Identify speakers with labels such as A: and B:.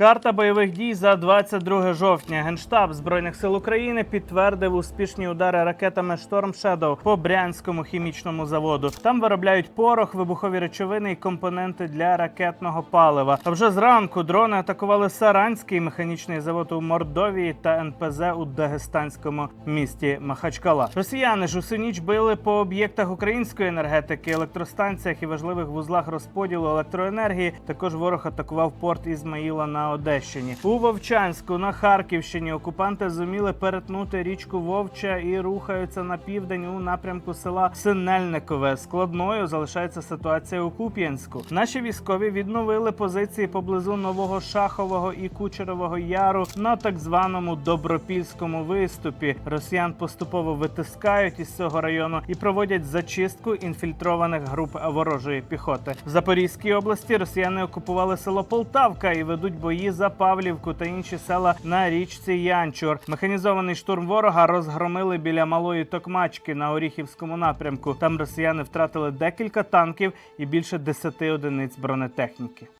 A: Карта бойових дій за 22 жовтня. Генштаб збройних сил України підтвердив успішні удари ракетами Шторм Шедоу по Брянському хімічному заводу. Там виробляють порох, вибухові речовини і компоненти для ракетного палива. А вже зранку дрони атакували Саранський механічний завод у Мордовії та НПЗ у Дагестанському місті Махачкала. Росіяни ж усю ніч били по об'єктах української енергетики, електростанціях і важливих вузлах розподілу електроенергії. Також ворог атакував порт Ізмаїла на Одещині. У Вовчанську на Харківщині окупанти зуміли перетнути річку Вовча і рухаються на південь у напрямку села Синельникове. Складною залишається ситуація у Куп'янську. Наші військові відновили позиції поблизу нового Шахового і Кучерового яру на так званому добропільському виступі. Росіян поступово витискають із цього району і проводять зачистку інфільтрованих груп ворожої піхоти. В Запорізькій області росіяни окупували село Полтавка і ведуть бої за Павлівку та інші села на річці Янчур. Механізований штурм ворога розгромили біля малої Токмачки на Оріхівському напрямку. Там росіяни втратили декілька танків і більше десяти одиниць бронетехніки.